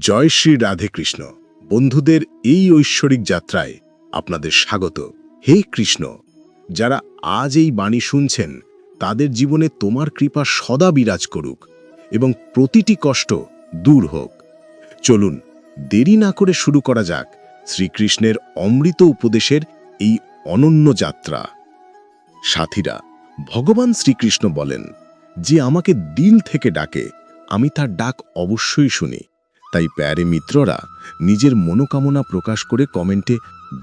জয় শ্রী রাধেকৃষ্ণ বন্ধুদের এই ঐশ্বরিক যাত্রায় আপনাদের স্বাগত। হে কৃষ্ণ, যারা আজ এই বাণী শুনছেন, তাদের জীবনে তোমার কৃপা সদা বিরাজ করুক এবং প্রতিটি কষ্ট দূর হোক। চলুন, দেরি না করে শুরু করা যাক শ্রীকৃষ্ণের অমৃত উপদেশের এই অনন্য যাত্রা। সাথীরা, ভগবান শ্রীকৃষ্ণ বলেন, যে আমাকে দিল থেকে ডাকে, আমি তার ডাক অবশ্যই শুনি। তাই প্যারে মিত্ররা নিজের মনোকামনা প্রকাশ করে কমেন্টে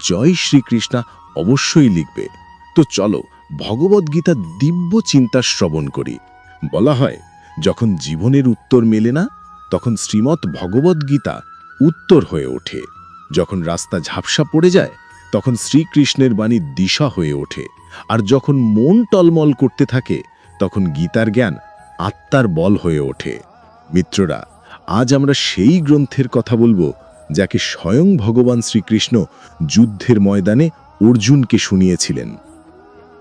জয় শ্রীকৃষ্ণা অবশ্যই লিখবে। তো চলো ভগবদ্গীতা দিব্য চিন্তা শ্রবণ করি। বলা হয়, যখন জীবনের উত্তর মেলে না, তখন শ্রীমৎ ভগবদ্গীতা উত্তর হয়ে ওঠে। যখন রাস্তা ঝাপসা পড়ে যায়, তখন শ্রীকৃষ্ণের বাণী দিশা হয়ে ওঠে। আর যখন মন টলমল করতে থাকে, তখন গীতার জ্ঞান আত্মার বল হয়ে ওঠে। মিত্ররা আজ আমরা সেই গ্রন্থের কথা বলব, যাকে স্বয়ং ভগবান শ্রীকৃষ্ণ যুদ্ধের ময়দানে অর্জুনকে শুনিয়েছিলেন।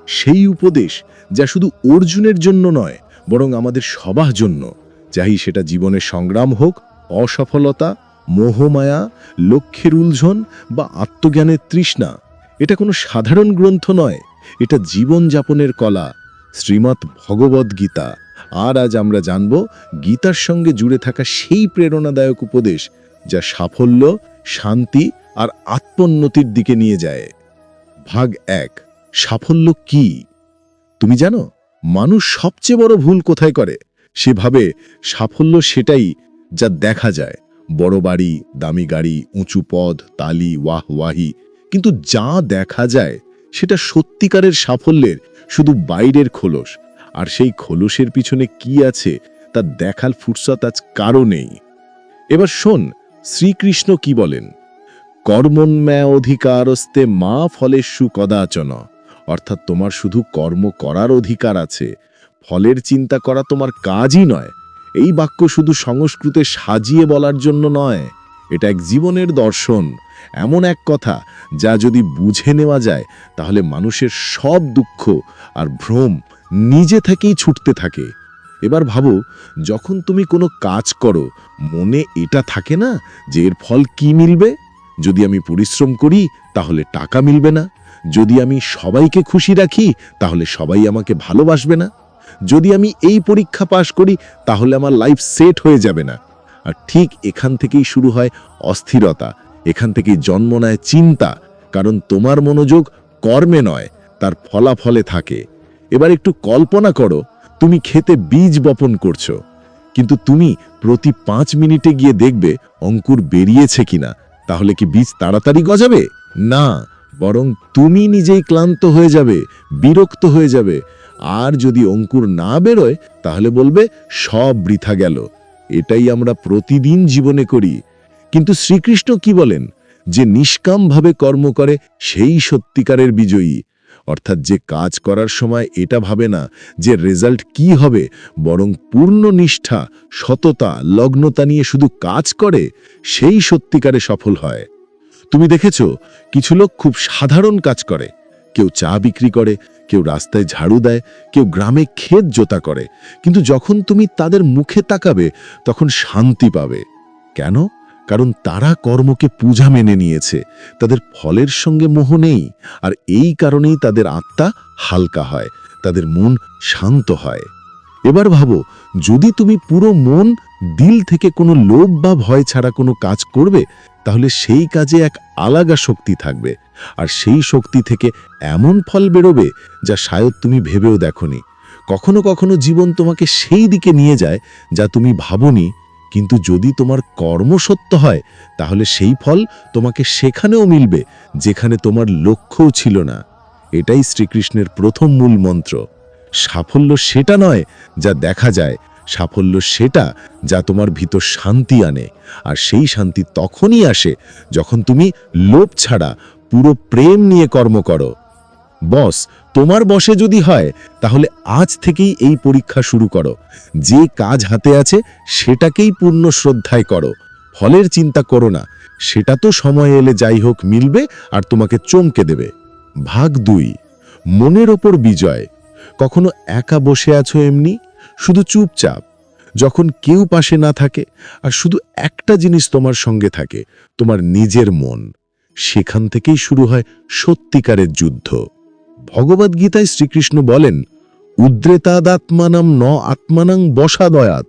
সেই উপদেশ যা শুধু অর্জুনের জন্য নয়, বরং আমাদের সবার জন্য চাই সেটা জীবনের সংগ্রাম হোক, অসফলতা, মোহমায়া, লক্ষ্যের উলঝন বা আত্মজ্ঞানের তৃষ্ণা, এটা কোনো সাধারণ গ্রন্থ নয়, এটা জীবনযাপনের কলা, শ্রীমৎ ভগবদ্গীতা। আর আজ আমরা জানব গীতার সঙ্গে জুড়ে থাকা সেই প্রেরণাদায়ক উপদেশ যা সাফল্য, শান্তি আর আত্মোন্নতির দিকে নিয়ে যায়। ভাগ এক, সাফল্য কি? তুমি জানো, মানুষ সবচেয়ে বড় ভুল কোথায় করে? সেভাবে সাফল্য সেটাই যা দেখা যায়। বড় বাড়ি, দামি গাড়ি, উঁচু পদ, তালি, ওয়াহ, ওয়াহি। কিন্তু যা দেখা যায়, সেটা সত্যিকারের সাফল্যের, শুধু বাইরের খোলস। আর সেই খোলসের পিছনে কি আছে তা দেখার ফুরসত আজ কারও নেই। এবার শোন, শ্রীকৃষ্ণ কি বলেন? কর্মন্ম্যা অধিকারস্তে মা ফলেষু কদাচন অর্থাৎ তোমার শুধু কর্ম করার অধিকার আছে, ফলের চিন্তা করা তোমার কাজই নয়, এই বাক্য শুধু সংস্কৃতে সাজিয়ে বলার জন্য নয়, এটা এক জীবনের দর্শন, এমন এক কথা যা যদি বুঝে নেওয়া যায়, তাহলে মানুষের সব দুঃখ আর ভ্রম নিজে থেকেই ছুটতে থাকে। এবার ভাবো, যখন তুমি কোনো কাজ করো, মনে এটা থাকে না যে এর ফল কি মিলবে? যদি আমি পরিশ্রম করি, তাহলে টাকা মিলবে না। যদি আমি সবাইকে খুশি রাখি, তাহলে সবাই আমাকে ভালোবাসবে না। যদি আমি এই পরীক্ষা পাশ করি, তাহলে আমার লাইফ সেট হয়ে যাবে না। আর ঠিক এখান থেকেই শুরু হয় অস্থিরতা। এখান থেকেই জন্ম নেয় চিন্তা। কারণ তোমার মনোযোগ কর্মে নয়, তার ফলাফলে থাকে। এবার একটু কল্পনা করো, তুমি খেতে বীজ বপন করছ, কিন্তু তুমি প্রতি পাঁচ মিনিটে গিয়ে দেখবে অঙ্কুর বেরিয়েছে কিনা, তাহলে কি বীজ তাড়াতাড়ি গজাবে? না, বরং তুমি নিজেই ক্লান্ত হয়ে যাবে, বিরক্ত হয়ে যাবে, আর যদি অঙ্কুর না বেরোয়, তাহলে বলবে সব বৃথা গেল, এটাই আমরা প্রতিদিন জীবনে করি। কিন্তু শ্রীকৃষ্ণ কি বলেন? যে নিষ্কামভাবে কর্ম করে, সেই সত্যিকারের বিজয়ী। অর্থাৎ যে কাজ করার সময় এটা ভাবে না যে রেজাল্ট কি হবে, বরং পূর্ণ নিষ্ঠা, সততা, লগ্নতা নিয়ে শুধু কাজ করে, সেই সত্যিকারে সফল হয়। তুমি দেখেছ, কিছু লোক খুব সাধারণ কাজ করে। কেউ চা বিক্রি করে, কেউ রাস্তায় ঝাড়ু দেয়, কেউ গ্রামে ক্ষেত জোতা করে। কিন্তু যখন তুমি তাদের মুখে তাকাবে, তখন শান্তি পাবে। কেন? কারণ তারা কর্মকে পূজা মেনে নিয়েছে, তাদের ফলের সঙ্গে মোহ নেই, আর এই কারণেই তাদের আত্মা হালকা হয়, তাদের মন শান্ত হয়। এবার ভাবো, যদি তুমি পুরো মন দিল থেকে কোনো লোভ বা ভয় ছাড়া কোনো কাজ করবে, তাহলে সেই কাজে এক আলাগা শক্তি থাকবে, আর সেই শক্তি থেকে এমন ফল বেরোবে যা শায়দ তুমি ভেবেও দেখনি। কখনো কখনো জীবন তোমাকে সেই দিকে নিয়ে যায় যা তুমি ভাবনি কিন্তু যদি তোমার কর্ম সত্য হয়, তাহলে সেই ফল তোমাকে সেখানেও মিলবে, যেখানে তোমার লক্ষ্যও ছিল না। এটাই শ্রীকৃষ্ণের প্রথম মূল মন্ত্র। সাফল্য সেটা নয় যা দেখা যায়, সাফল্য সেটা যা তোমার ভিতর শান্তি আনে, আর সেই শান্তি তখনই আসে যখন তুমি লোভ ছাড়া পুরো প্রেম নিয়ে কর্ম করো। বস, তোমার বসে যদি হয়, তাহলে আজ থেকেই এই পরীক্ষা শুরু করো। যে কাজ হাতে আছে, সেটাকেই পূর্ণ শ্রদ্ধায় করো। ফলের চিন্তা করো না, সেটা তো সময় এলে যাই হোক মিলবে আর তোমাকে চমকে দেবে। ভাগ দুই, মনের ওপর বিজয়। কখনো একা বসে আছো এমনি? শুধু চুপচাপ। যখন কেউ পাশে না থাকে, আর শুধু একটা জিনিস তোমার সঙ্গে থাকে, তোমার নিজের মন। সেখান থেকেই শুরু হয় সত্যিকারের যুদ্ধ। ভগবদ্গীতায় শ্রীকৃষ্ণ বলেন, উদ্রেতাদাত্মানাম ন আত্মানাং বসাদয়াত।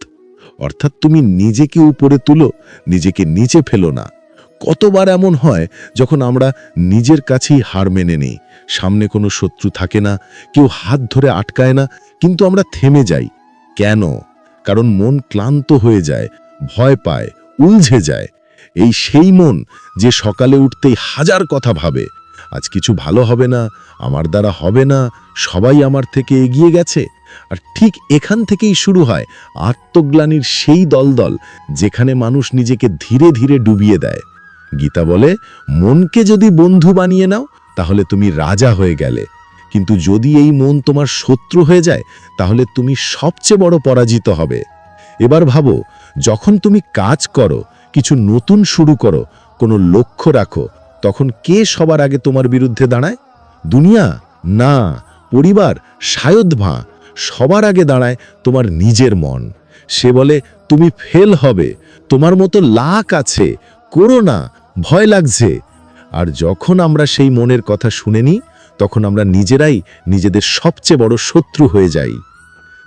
অর্থাৎ তুমি নিজেকে উপরে তুলো, নিজেকে নিচে ফেলো না। কতবার এমন হয় যখন আমরা নিজের কাছেই হার মেনে নিই, সামনে কোনো শত্রু থাকে না, কেউ হাত ধরে আটকায় না, কিন্তু আমরা থেমে যাই। কেন? কারণ মন ক্লান্ত হয়ে যায়, ভয় পায়, উলঝে যায়। এই সেই মন যে সকালে উঠতেই হাজার কথা ভাবে আজ কিছু ভালো হবে না, আমার দ্বারা হবে না, সবাই আমার থেকে এগিয়ে গেছে। আর ঠিক এখান থেকেই শুরু হয় আত্মগ্লানির সেই দলদল যেখানে মানুষ নিজেকে ধীরে ধীরে ডুবিয়ে দেয়। গীতা বলে, মনকে যদি বন্ধু বানিয়ে নাও, তাহলে তুমি রাজা হয়ে গেলে। কিন্তু যদি এই মন তোমার শত্রু হয়ে যায়, তাহলে তুমি সবচেয়ে বড় পরাজিত হবে। এবার ভাবো, যখন তুমি কাজ করো, কিছু নতুন শুরু করো, কোনো লক্ষ্য রাখো তখন কে সবার আগে তোমার বিরুদ্ধে দাঁড়ায়? দুনিয়া? না। পরিবার? শায়দ ভাঁ সবার আগে দাঁড়ায় তোমার নিজের মন। সে বলে, তুমি ফেল হবে। তোমার মতো লাক আছে। করো না। ভয় লাগছে। আর যখন আমরা সেই মনের কথা শুনে নিই, তখন আমরা নিজেরাই নিজেদের সবচেয়ে বড় শত্রু হয়ে যাই।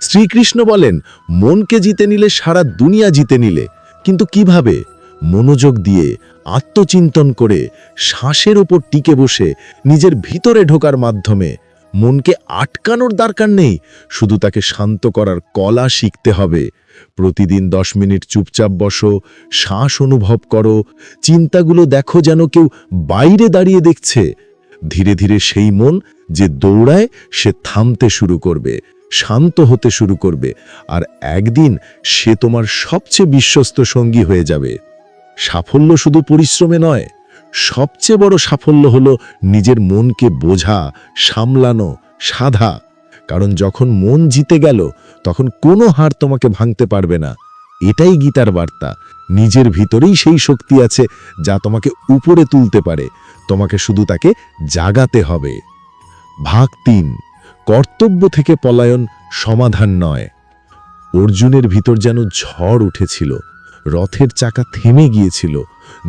শ্রীকৃষ্ণ বলেন, মনকে জিতে নিলে সারা দুনিয়া জিতে নিলে। কিন্তু কীভাবে? মনোযোগ দিয়ে আত্মচিন্তন করে শ্বাসের ওপর টিকে বসে নিজের ভিতরে ঢোকার মাধ্যমে মনকে আটকানোর দরকার নেই, শুধু তাকে শান্ত করার কলা শিখতে হবে। প্রতিদিন দশ মিনিট চুপচাপ বসো, শ্বাস অনুভব করো, চিন্তাগুলো দেখো যেন কেউ বাইরে দাঁড়িয়ে দেখছে। ধীরে ধীরে সেই মন যে দৌড়ায়, সে থামতে শুরু করবে, শান্ত হতে শুরু করবে, আর একদিন সে তোমার সবচেয়ে বিশ্বস্ত সঙ্গী হয়ে যাবে। সাফল্য শুধু পরিশ্রমে নয়, সবচেয়ে বড় সাফল্য হলো নিজের মনকে বোঝা, সামলানো, সাধা। কারণ যখন মন জিতে গেল, তখন কোনো হার তোমাকে ভাঙতে পারবে না। এটাই গীতার বার্তা। নিজের ভিতরেই সেই শক্তি আছে যা তোমাকে উপরে তুলতে পারে। তোমাকে শুধু তাকে জাগাতে হবে। ভাগ তিন। কর্তব্য থেকে পলায়ন সমাধান নয়। অর্জুনের ভিতর যেন ঝড় উঠেছিল। রথের চাকা থেমে গিয়েছিল,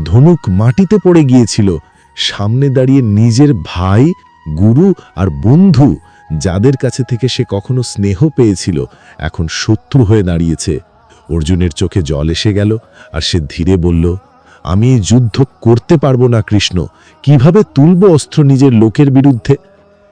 ধনুক মাটিতে পড়ে গিয়েছিল, সামনে দাঁড়িয়ে নিজের ভাই, গুরু আর বন্ধু, যাদের কাছে থেকে সে কখনো স্নেহ পেয়েছিল, এখন শত্রু হয়ে দাঁড়িয়েছে। অর্জুনের চোখে জল এসে গেল, আর সে ধীরে বলল, আমি এই যুদ্ধ করতে পারব না, কৃষ্ণ। কীভাবে তুলব অস্ত্র নিজের লোকের বিরুদ্ধে?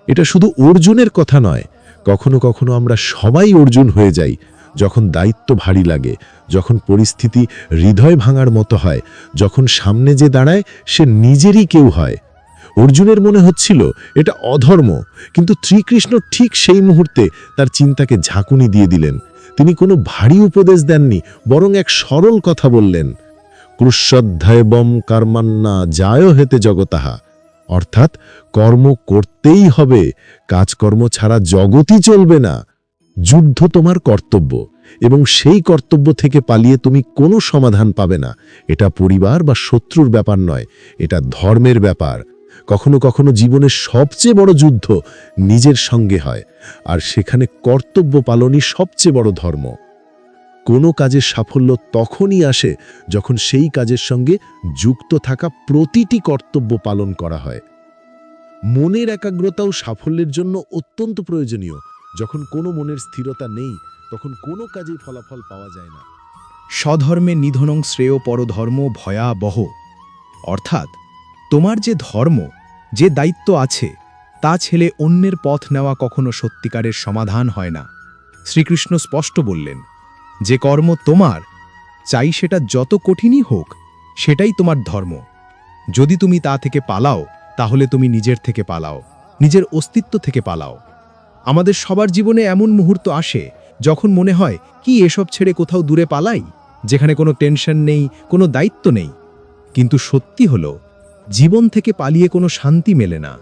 এটা শুধু অর্জুনের কথা নয়। কখনো কখনো আমরা সবাই অর্জুন হয়ে যাই। যখন দায়িত্ব ভারী লাগে, যখন পরিস্থিতি হৃদয় ভাঙার মতো হয়, যখন সামনে যে দাঁড়ায় সে নিজেরই কেউ হয়। অর্জুনের মনে হচ্ছিল, এটা অধর্ম, কিন্তু শ্রীকৃষ্ণ ঠিক সেই মুহূর্তে তার চিন্তাকে ঝাঁকুনি দিয়ে দিলেন। তিনি কোনো ভারী উপদেশ দেননি, বরং এক সরল কথা বললেন ক্রুশ্রদ্ধায় বম কর্মান্না যায় হেতে জগতাহা। অর্থাৎ কর্ম করতেই হবে, কাজকর্ম ছাড়া জগতই চলবে না। যুদ্ধ তোমার কর্তব্য এবং সেই কর্তব্য থেকে পালিয়ে তুমি কোনো সমাধান পাবে না। এটা পরিবার বা শত্রুর ব্যাপার নয়, এটা ধর্মের ব্যাপার। কখনো কখনো জীবনের সবচেয়ে বড় যুদ্ধ নিজের সঙ্গে হয়, আর সেখানে কর্তব্য পালনই সবচেয়ে বড় ধর্ম। কোনো কাজের সাফল্য তখনই আসে যখন সেই কাজের সঙ্গে যুক্ত থাকা প্রতিটি কর্তব্য পালন করা হয়। মনের একাগ্রতাও সাফল্যের জন্য অত্যন্ত প্রয়োজনীয়। যখন কোনো মনের স্থিরতা নেই, তখন কোনো কাজেই ফলাফল পাওয়া যায় না। স্বধর্মে নিধনং শ্রেয় পরধর্ম ভয়াবহ। অর্থাৎ, তোমার যে ধর্ম, যে দায়িত্ব আছে, তা ছেলে অন্যের পথ নেওয়া কখনো সত্যিকারের সমাধান হয় না। শ্রীকৃষ্ণ স্পষ্ট বললেন, যে কর্ম তোমার, চাই সেটা যত কঠিনই হোক, সেটাই তোমার ধর্ম। যদি তুমি তা থেকে পালাও, তাহলে তুমি নিজের থেকে পালাও, নিজের অস্তিত্ব থেকে পালাও। আমাদের সবার জীবনে এমন মুহূর্ত আসে যখন মনে হয়, কি এসব ছেড়ে কোথাও দূরে পালাই, যেখানে কোনো টেনশন নেই, কোনো দায়িত্ব নেই। কিন্তু সত্যি হলো, জীবন থেকে পালিয়ে কোনো শান্তি মেলে না।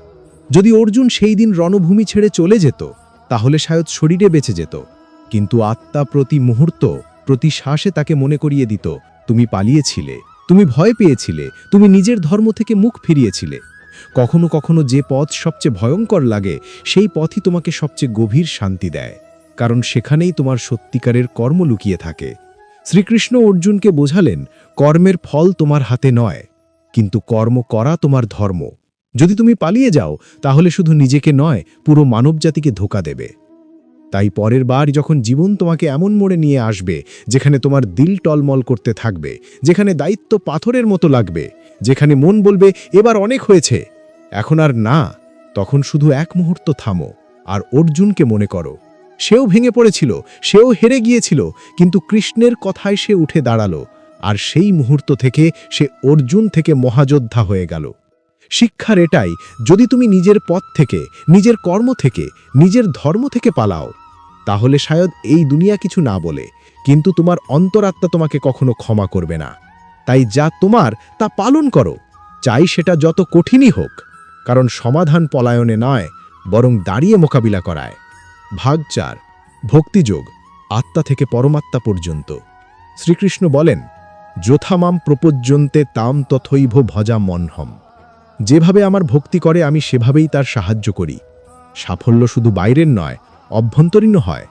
যদি অর্জুন সেই দিন রণভূমি ছেড়ে চলে যেত, তাহলে শায়দ শরীরে বেঁচে যেত। কিন্তু আত্মা প্রতি মুহূর্ত, প্রতি শ্বাসে তাকে মনে করিয়ে দিত, তুমি পালিয়েছিলে, তুমি ভয় পেয়েছিলে, তুমি নিজের ধর্ম থেকে মুখ ফিরিয়েছিলে কখনো কখনো যে পথ সবচেয়ে ভয়ঙ্কর লাগে, সেই পথই তোমাকে সবচেয়ে গভীর শান্তি দেয়, কারণ সেখানেই তোমার সত্যিকারের কর্ম লুকিয়ে থাকে। শ্রীকৃষ্ণ অর্জুনকে বোঝালেন, কর্মের ফল তোমার হাতে নয়, কিন্তু কর্ম করা তোমার ধর্ম। যদি তুমি পালিয়ে যাও, তাহলে শুধু নিজেকে নয়, পুরো মানবজাতিকে ধোকা দেবে। তাই পরের বার যখন জীবন তোমাকে এমন মোড়ে নিয়ে আসবে, যেখানে তোমার দিল টলমল করতে থাকবে, যেখানে দায়িত্ব পাথরের মতো লাগবে যেখানে মন বলবে, এবার অনেক হয়েছে। এখন আর না, তখন শুধু এক মুহূর্ত থামো, আর অর্জুনকে মনে করো। সেও ভেঙে পড়েছিল, সেও হেরে গিয়েছিল, কিন্তু কৃষ্ণের কথায় সে উঠে দাঁড়াল, আর সেই মুহূর্ত থেকে সে অর্জুন থেকে মহাযোদ্ধা হয়ে গেল। শিক্ষার এটাই, যদি তুমি নিজের পথ থেকে, নিজের কর্ম থেকে, নিজের ধর্ম থেকে পালাও, তাহলে শায়দ এই দুনিয়া কিছু না বলে, কিন্তু তোমার অন্তরাত্মা তোমাকে কখনো ক্ষমা করবে না। তাই যা তোমার, তা পালন করো। চাই সেটা যত কঠিনই হোক, কারণ সমাধান পলায়নে নয়, বরং দাঁড়িয়ে মোকাবিলা করায়। ভাগ চার, ভক্তিযোগ, আত্মা থেকে পরমাত্মা পর্যন্ত। শ্রীকৃষ্ণ বলেন, যথামাম প্রপজ্যন্তে তাম তথৈভ ভজা মনহম। যেভাবে আমার ভক্তি করে, আমি সেভাবেই তার সাহায্য করি। সাফল্য শুধু বাইরের নয় অভ্যন্তরীণ হয়।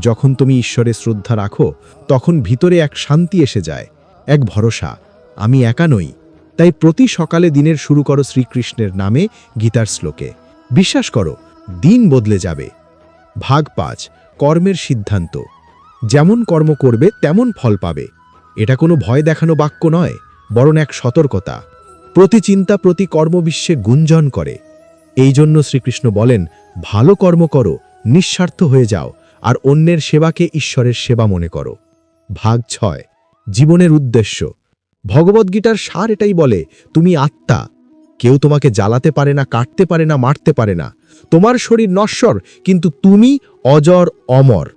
যখন তুমি ঈশ্বরে শ্রদ্ধা রাখো, তখন ভিতরে এক শান্তি এসে যায়। এক ভরসা। আমি একা নই, তাই প্রতি সকালে দিনের শুরু করো শ্রীকৃষ্ণের নামে গীতার শ্লোকে। বিশ্বাস করো, দিন বদলে যাবে। ভাগ পাঁচ, কর্মের সিদ্ধান্ত। যেমন কর্ম করবে, তেমন ফল পাবে। এটা কোনো ভয় দেখানো বাক্য নয়, বরং এক সতর্কতা। প্রতি চিন্তা প্রতি কর্মবিশ্বে গুঞ্জন করে। এই জন্য শ্রীকৃষ্ণ বলেন, ভালো কর্ম করো, নিঃস্বার্থ হয়ে যাও, আর অন্যের সেবাকে ঈশ্বরের সেবা মনে করো। ভাগ ছয় জীবনের উদ্দেশ্য। ভগবদ্গীতার সার এটাই বলে, তুমি আত্মা। কেউ তোমাকে জ্বালাতে পারে না, কাটতে পারে না, মারতে পারে না। তোমার শরীর নশ্বর, কিন্তু তুমি অজর, অমর।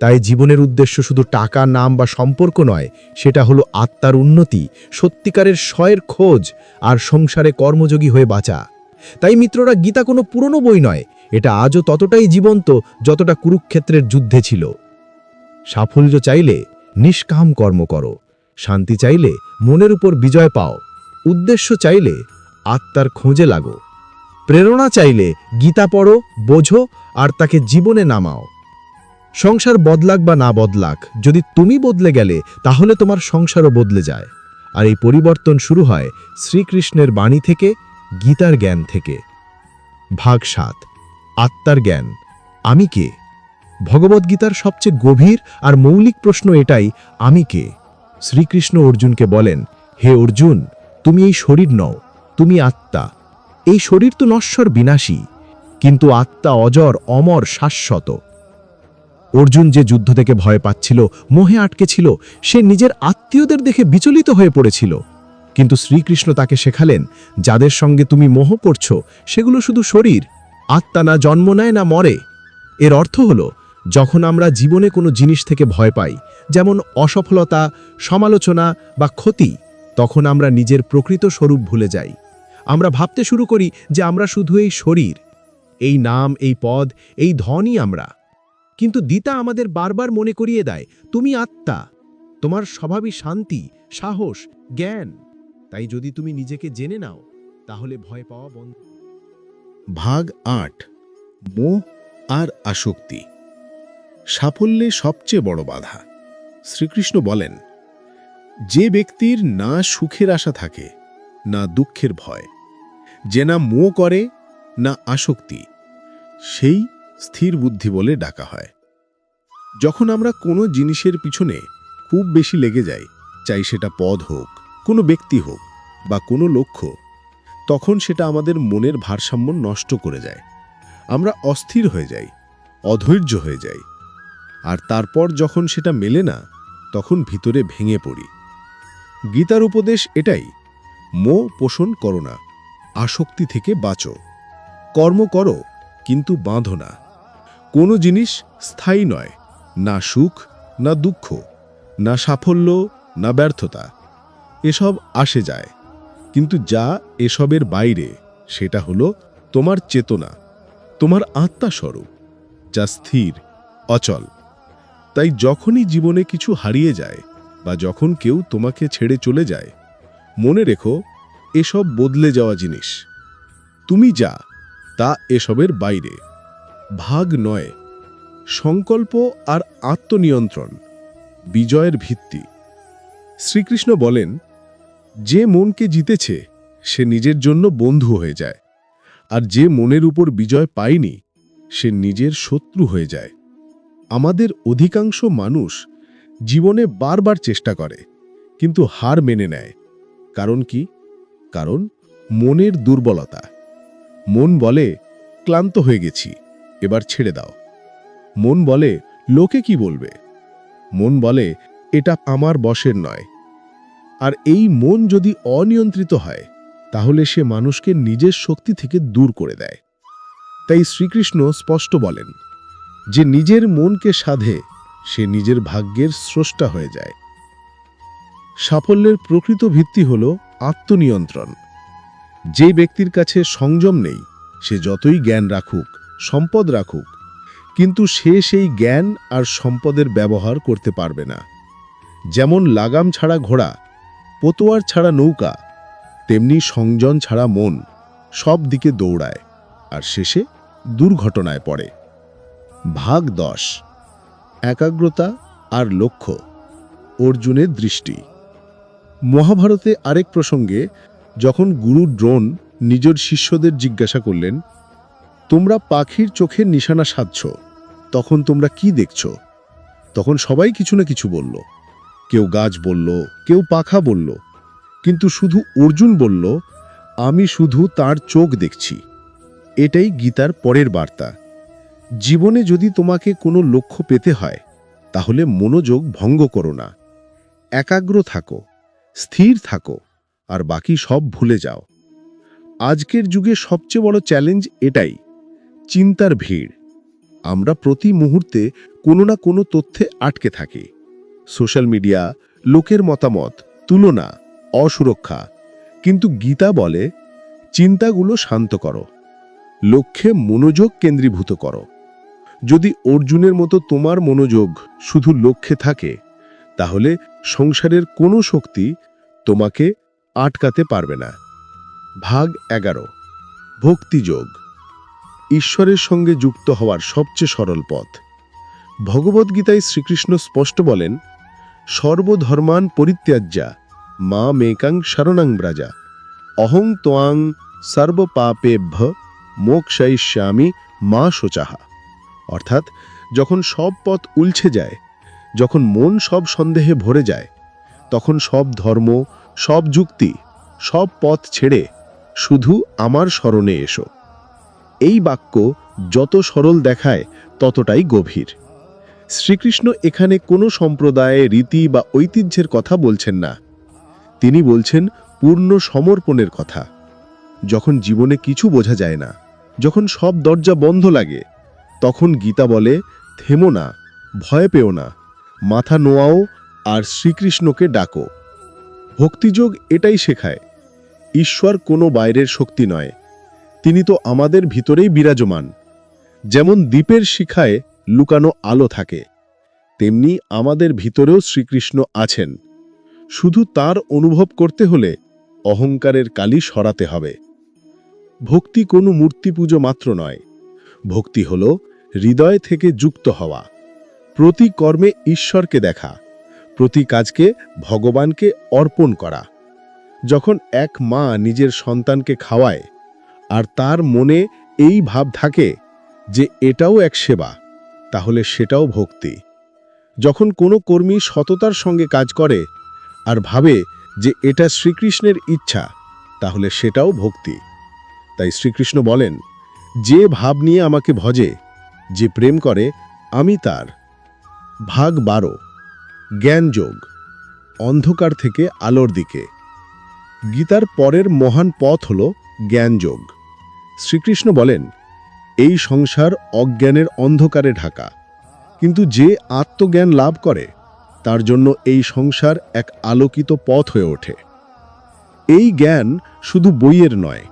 তাই জীবনের উদ্দেশ্য শুধু টাকা, নাম বা সম্পর্ক নয়, সেটা হলো আত্মার উন্নতি, সত্যিকারের স্বয়ের খোঁজ আর সংসারে কর্মযোগী হয়ে বাঁচা। তাই মিত্ররা, গীতা কোনো পুরনো বই নয়, এটা আজও ততটাই জীবন্ত, যতটা কুরুক্ষেত্রের যুদ্ধে ছিল। সাফল্য চাইলে নিষ্কাম কর্ম করো। শান্তি চাইলে মনের উপর বিজয় পাও। উদ্দেশ্য চাইলে আত্মার খোঁজে লাগো। প্রেরণা চাইলে গীতা পড়ো, বোঝো আর তাকে জীবনে নামাও। সংসার বদলাক বা না বদলাক, যদি তুমি বদলে গেলে তাহলে তোমার সংসারও বদলে যায়। আর এই পরিবর্তন শুরু হয় শ্রীকৃষ্ণের বাণী থেকে, গীতার জ্ঞান থেকে। ভাগ সাত আত্মার জ্ঞান, আমি কে? ভগবদ্গীতার সবচেয়ে গভীর আর মৌলিক প্রশ্ন এটাই, আমি কে? শ্রীকৃষ্ণ অর্জুনকে বলেন, হে অর্জুন, তুমি এই শরীর নও, তুমি আত্মা। এই শরীর তো নশ্বর বিনাশী, কিন্তু আত্মা অজর, অমর, শাশ্বত। অর্জুন যে যুদ্ধ থেকে ভয় পাচ্ছিল, মোহে আটকে ছিল, সে নিজের আত্মীয়দের দেখে বিচলিত হয়ে পড়েছিল। কিন্তু শ্রীকৃষ্ণ তাকে শেখালেন, যাদের সঙ্গে তুমি মোহ করছ, সেগুলো শুধু শরীর, আত্মা না জন্ম নেয় না মরে। এর অর্থ হল যখন আমরা জীবনে কোনো জিনিস থেকে ভয় পাই, যেমন অসফলতা, সমালোচনা বা ক্ষতি, তখন আমরা নিজের প্রকৃত স্বরূপ ভুলে যাই। আমরা ভাবতে শুরু করি যে আমরা শুধু এই শরীর, এই নাম, এই পদ, এই ধনই আমরা। কিন্তু গীতা আমাদের বারবার মনে করিয়ে দেয়, তুমি আত্মা, তোমার স্বভাবই শান্তি, সাহস, জ্ঞান। তাই যদি তুমি নিজেকে জেনে নাও, তাহলে ভয় পাওয়া বন্ধ ভাগ আট, মোহ আর আসক্তি। সাফল্যে সবচেয়ে বড় বাধা। শ্রীকৃষ্ণ বলেন, যে ব্যক্তির না সুখের আশা থাকে, না দুঃখের ভয়, যে না মোহ করে, না আসক্তি, সেই স্থির বুদ্ধি বলে ডাকা হয়। যখন আমরা কোনো জিনিসের পিছনে খুব বেশি লেগে যাই, চাই সেটা পদ হোক, কোনো ব্যক্তি হোক বা কোনো লক্ষ্য, তখন সেটা আমাদের মনের ভারসাম্য নষ্ট করে যায়। আমরা অস্থির হয়ে যাই, অধৈর্য হয়ে যাই। আর তারপর যখন সেটা মেলে না, তখন ভিতরে ভেঙে পড়ি। গীতার উপদেশ এটাই, মো পোষণ করো না, আসক্তি থেকে বাঁচো। কর্ম করো, কিন্তু বাঁধো না। কোনো জিনিস স্থায়ী নয়, না সুখ, না দুঃখ, না সাফল্য, না ব্যর্থতা। এসব আসে যায়, কিন্তু যা এসবের বাইরে, সেটা হলো তোমার চেতনা, তোমার আত্মাস্বরূপ যা স্থির, অচল। তাই যখনই জীবনে কিছু হারিয়ে যায় বা যখন কেউ তোমাকে ছেড়ে চলে যায়, মনে রেখো, এসব বদলে যাওয়া জিনিস। তুমি যা, তা এসবের বাইরে। ভাগ নয়, সংকল্প আর আত্মনিয়ন্ত্রণ, বিজয়ের ভিত্তি। শ্রীকৃষ্ণ বলেন, যে মনকে জিতেছে, সে নিজের জন্য বন্ধু হয়ে যায়। আর যে মনের উপর বিজয় পায়নি, সে নিজের শত্রু হয়ে যায়। আমাদের অধিকাংশ মানুষ জীবনে বারবার চেষ্টা করে, কিন্তু হার মেনে নেয়। কারণ কি? কারণ মনের দুর্বলতা। মন বলে, ক্লান্ত হয়ে গেছি, এবার ছেড়ে দাও। মন বলে, লোকে কি বলবে? মন বলে, এটা আমার বশের নয়। আর এই মন যদি অনিয়ন্ত্রিত হয়, তাহলে সে মানুষকে নিজের শক্তি থেকে দূর করে দেয়। তাই শ্রীকৃষ্ণ স্পষ্ট বলেন যে নিজের মনকে সাধে, সে নিজের ভাগ্যের স্রষ্টা হয়ে যায়। সাফল্যের প্রকৃত ভিত্তি হল আত্মনিয়ন্ত্রণ। যে ব্যক্তির কাছে সংযম নেই, সে যতই জ্ঞান রাখুক, সম্পদ রাখুক, কিন্তু সে সেই জ্ঞান আর সম্পদের ব্যবহার করতে পারবে না। যেমন লাগাম ছাড়া ঘোড়া, পতোয়ার ছাড়া নৌকা, তেমনি সংযম ছাড়া মন সব দিকে দৌড়ায়, আর শেষে দুর্ঘটনায় পড়ে। ভাগ দশ, একাগ্রতা আর লক্ষ্য, অর্জুনের দৃষ্টি। মহাভারতে আরেক প্রসঙ্গে যখন গুরু ড্রোন নিজের শিষ্যদের জিজ্ঞাসা করলেন, তোমরা পাখির চোখের নিশানা সাধছ, তখন তোমরা কি দেখছ? তখন সবাই কিছু না কিছু বলল। কেউ গাছ বলল, কেউ পাখা বলল, কিন্তু শুধু অর্জুন বলল, আমি শুধু তার চোখ দেখছি। এটাই গীতার পরের বার্তা। জীবনে যদি তোমাকে কোনো লক্ষ্য পেতে হয়, তাহলে মনোযোগ ভঙ্গ করো না। একাগ্র থাকো, স্থির থাকো, আর বাকি সব ভুলে যাও। আজকের যুগে সবচেয়ে বড় চ্যালেঞ্জ এটাই, চিন্তার ভিড়। আমরা প্রতি মুহূর্তে কোনো না কোনো তথ্যে আটকে থাকি। সোশ্যাল মিডিয়া, লোকের মতামত, তুলনা, অসুরক্ষা। কিন্তু গীতা বলে, চিন্তাগুলো শান্ত করো। লক্ষ্যে মনোযোগ কেন্দ্রীভূত করো। যদি অর্জুনের মতো তোমার মনোযোগ শুধু লক্ষ্যে থাকে, তাহলে সংসারের কোনো শক্তি তোমাকে আটকাতে পারবে না। ভাগ এগারো। ভক্তিযোগ ঈশ্বরের সঙ্গে যুক্ত হওয়ার সবচেয়ে সরল পথ। ভগবদ্গীতায় শ্রীকৃষ্ণ স্পষ্ট বলেন, সর্বধর্মান পরিত্যাজ্যা, মা মেকাং শরণাং ব্রাজা। অহং তোয়াং সর্বপাপেভ্য মোক্ষয়িষ্যামি মা শোচাহা। অর্থাৎ যখন সব পথ উলছে যায়, যখন মন সব সন্দেহে ভরে যায়, তখন সব ধর্ম, সব যুক্তি, সব পথ ছেড়ে শুধু আমার স্মরণে এসো। এই বাক্য যত সরল দেখায়, ততটাই গভীর। শ্রীকৃষ্ণ এখানে কোনো সম্প্রদায়ে, রীতি বা ঐতিহ্যের কথা বলছেন না। তিনি বলছেন পূর্ণ সমর্পণের কথা। যখন জীবনে কিছু বোঝা যায় না, যখন সব দরজা বন্ধ লাগে তখন গীতা বলে, থেমো না, ভয় পেও না, মাথা নোয়াও আর শ্রীকৃষ্ণকে ডাকো। ভক্তিযোগ এটাই শেখায়, ঈশ্বর কোনো বাইরের শক্তি নয়, তিনি তো আমাদের ভিতরেই বিরাজমান। যেমন দ্বীপের শিখায় লুকানো আলো থাকে, তেমনি আমাদের ভিতরেও শ্রীকৃষ্ণ আছেন। শুধু তার অনুভব করতে হলে অহংকারের কালি সরাতে হবে। ভক্তি কোনো মূর্তি পুজো মাত্র নয়, ভক্তি হল হৃদয় থেকে যুক্ত হওয়া। প্রতি কর্মে ঈশ্বরকে দেখা, প্রতি কাজকে ভগবানকে অর্পণ করা। যখন এক মা নিজের সন্তানকে খাওয়ায়, আর তার মনে এই ভাব থাকে যে এটাও এক সেবা, তাহলে সেটাও ভক্তি। যখন কোনো কর্মী সততার সঙ্গে কাজ করে, আর ভাবে যে এটা শ্রীকৃষ্ণের ইচ্ছা, তাহলে সেটাও ভক্তি। তাই শ্রীকৃষ্ণ বলেন, যে ভাব নিয়ে আমাকে ভজে যে প্রেম করে, আমি তার। ভাগ বারো, জ্ঞানযোগ, অন্ধকার থেকে আলোর দিকে। গীতার পরের মহান পথ হল জ্ঞানযোগ। শ্রীকৃষ্ণ বলেন, এই সংসার অজ্ঞানের অন্ধকারে ঢাকা। কিন্তু যে আত্মজ্ঞান লাভ করে, তার জন্য এই সংসার এক আলোকিত পথ হয়ে ওঠে। এই জ্ঞান শুধু বইয়ের নয়।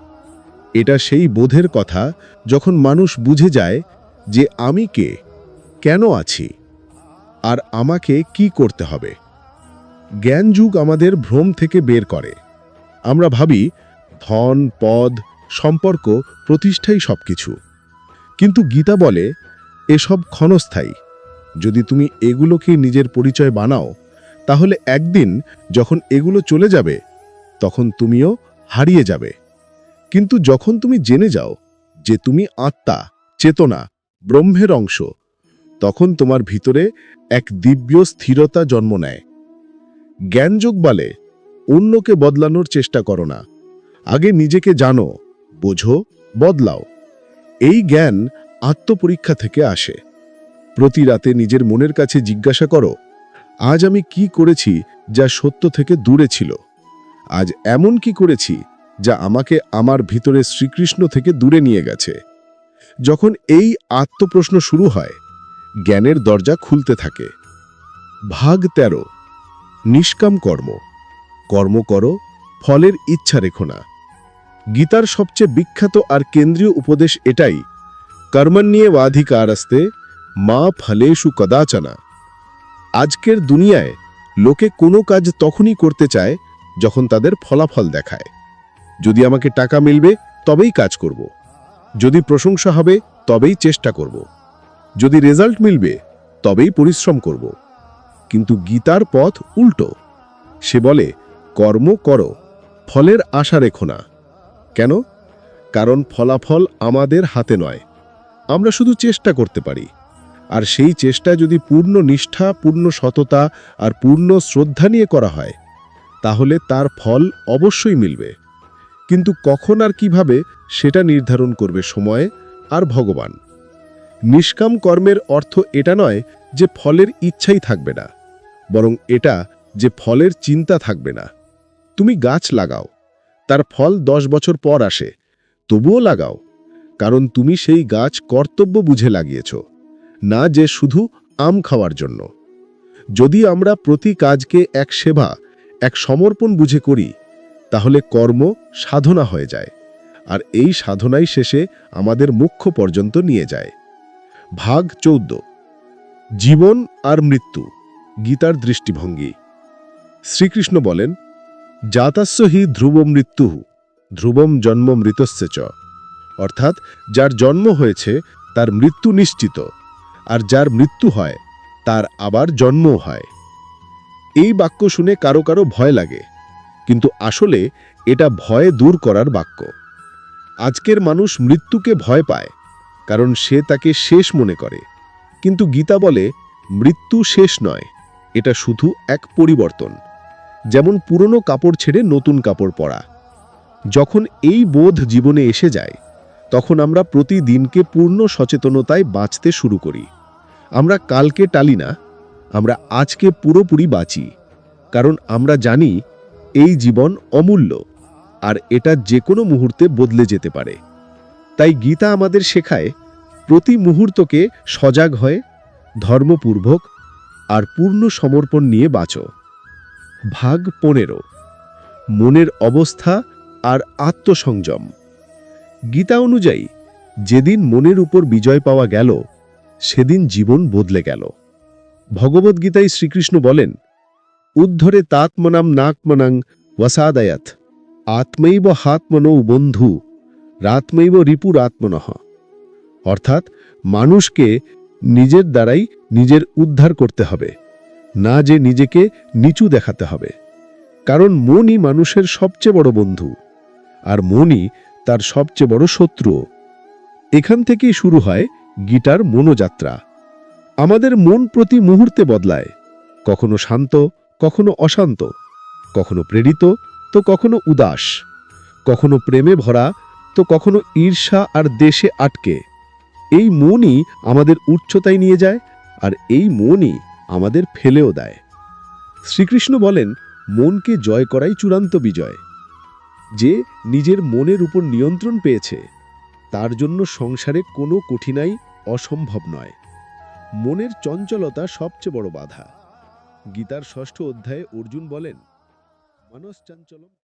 এটা সেই বোধের কথা যখন মানুষ বুঝে যায় যে আমি কে, কেন আছি, আর আমাকে কি করতে হবে। জ্ঞান যুগ আমাদের ভ্রম থেকে বের করে। আমরা ভাবি, ধন, পদ, সম্পর্ক, প্রতিষ্ঠাই সবকিছু। কিন্তু গীতা বলে, এসব ক্ষণস্থায়ী। যদি তুমি এগুলোকে নিজের পরিচয় বানাও, তাহলে একদিন যখন এগুলো চলে যাবে, তখন তুমিও হারিয়ে যাবে। কিন্তু যখন তুমি জেনে যাও যে তুমি আত্মা, চেতনা ব্রহ্মের অংশ, তখন তোমার ভিতরে এক দিব্য স্থিরতা জন্ম নেয়। জ্ঞানযোগ বলে, অন্যকে বদলানোর চেষ্টা করো না। আগে নিজেকে জানো, বোঝো, বদলাও। এই জ্ঞান আত্মপরীক্ষা থেকে আসে। প্রতি রাতে নিজের মনের কাছে জিজ্ঞাসা করো, আজ আমি কি করেছি যা সত্য থেকে দূরে ছিল? আজ এমন কি করেছি যা আমাকে আমার ভিতরে শ্রীকৃষ্ণ থেকে দূরে নিয়ে গেছে? যখন এই আত্মপ্রশ্ন শুরু হয়, জ্ঞানের দরজা খুলতে থাকে। ভাগ তেরো, নিষ্কাম কর্ম। কর্ম করো, ফলের ইচ্ছা রেখো না। গীতার সবচেয়ে বিখ্যাত আর কেন্দ্রীয় উপদেশ এটাই, কর্মণ্যে বাধিকারস্তে, মা ফলেষু কদাচনা। আজকের দুনিয়ায় লোকে কোনো কাজ তখনই করতে চায়, যখন তাদের ফলাফল দেখায়। যদি আমাকে টাকা মিলবে, তবেই কাজ করব। যদি প্রশংসা হবে, তবেই চেষ্টা করব। যদি রেজাল্ট মিলবে, তবেই পরিশ্রম করব। কিন্তু গীতার পথ উল্টো। সে বলে, কর্ম করো, ফলের আশা রেখো না। কেন? কারণ ফলাফল আমাদের হাতে নয়। আমরা শুধু চেষ্টা করতে পারি। আর সেই চেষ্টা যদি পূর্ণ নিষ্ঠা, পূর্ণ সততা আর পূর্ণ শ্রদ্ধা নিয়ে করা হয়, তাহলে তার ফল অবশ্যই মিলবে। কিন্তু কখন আর কীভাবে সেটা নির্ধারণ করবে সময় আর ভগবান। নিষ্কাম কর্মের অর্থ এটা নয় যে ফলের ইচ্ছাই থাকবে না, বরং এটা যে ফলের চিন্তা থাকবে না। তুমি গাছ লাগাও, তার ফল দশ বছর পর আসে, তবুও লাগাও, কারণ তুমি সেই গাছ কর্তব্য বুঝে লাগিয়েছ, না যে শুধু আম খাওয়ার জন্য। যদি আমরা প্রতি কাজকে এক সেবা, এক সমর্পণ বুঝে করি তাহলে কর্ম সাধনা হয়ে যায়, আর এই সাধনাই শেষে আমাদের মুখ্য পর্যন্ত নিয়ে যায়। ভাগ চৌদ্দ। জীবন আর মৃত্যু, গীতার দৃষ্টিভঙ্গি। শ্রীকৃষ্ণ বলেন জাতাস্য হি ধ্রুব মৃত্যু, ধ্রুবম জন্ম মৃতস্য চ। অর্থাৎ যার জন্ম হয়েছে, তার মৃত্যু নিশ্চিত, আর যার মৃত্যু হয়, তার আবার জন্মও হয়। এই বাক্য শুনে কারও কারও ভয় লাগে। কিন্তু আসলে এটা ভয় দূর করার বাক্য। আজকের মানুষ মৃত্যুকে ভয় পায়, কারণ সে তাকে শেষ মনে করে। কিন্তু গীতা বলে, মৃত্যু শেষ নয়, এটা শুধু এক পরিবর্তন। যেমন পুরনো কাপড় ছেড়ে নতুন কাপড় পরা। যখন এই বোধ জীবনে এসে যায়, তখন আমরা প্রতিদিনকে পূর্ণ সচেতনতায় বাঁচতে শুরু করি। আমরা কালকে টালি না, আমরা আজকে পুরোপুরি বাঁচি। কারণ আমরা জানি এই জীবন অমূল্য, আর এটা যে কোনো মুহূর্তে বদলে যেতে পারে। তাই গীতা আমাদের শেখায়, প্রতি মুহূর্তকে সজাগ হয়ে, ধর্মপূর্বক, আর পূর্ণ সমর্পণ নিয়ে বাঁচো। ভাগ পনেরো, মনের অবস্থা আর আত্মসংযম। গীতা অনুযায়ী, যেদিন মনের উপর বিজয় পাওয়া গেল, সেদিন জীবন বদলে গেল। ভগবদ্গীতায় শ্রীকৃষ্ণ বলেন উদ্ধরে তাত্মনাম নাকমনাং ওয়াসাদায়াত। আত্মৈব হাত্মনৌ বন্ধু, রাত্মৈব রিপুরাত্মনঃ। অর্থাৎ মানুষকে নিজের দ্বারাই নিজের উদ্ধার করতে হবে, না যে নিজেকে নিচু দেখাতে হবে। কারণ মনই মানুষের সবচেয়ে বড় বন্ধু, আর মনই তার সবচেয়ে বড় শত্রু। এখান থেকেই শুরু হয় গিটার মনোযাত্রা। আমাদের মন প্রতি মুহূর্তে বদলায়, কখনো শান্ত কখনো অশান্ত, কখনো প্রেরিত, তো কখনো উদাস, কখনো প্রেমে ভরা, তো কখনো ঈর্ষা আর দেশে আটকে। এই মনই আমাদের উচ্চতায় নিয়ে যায় আর এই মনই আমাদের ফেলেও দেয়। শ্রীকৃষ্ণ বলেন, মনকে জয় করাই চূড়ান্ত বিজয়। যে নিজের মনের উপর নিয়ন্ত্রণ পেয়েছে, তার জন্য সংসারে কোনো কঠিনাই অসম্ভব নয়। মনের চঞ্চলতা সবচেয়ে বড় বাধা। গীতার ষষ্ঠ অধ্যায়ে অর্জুন বলেন মনশ্চঞ্চলম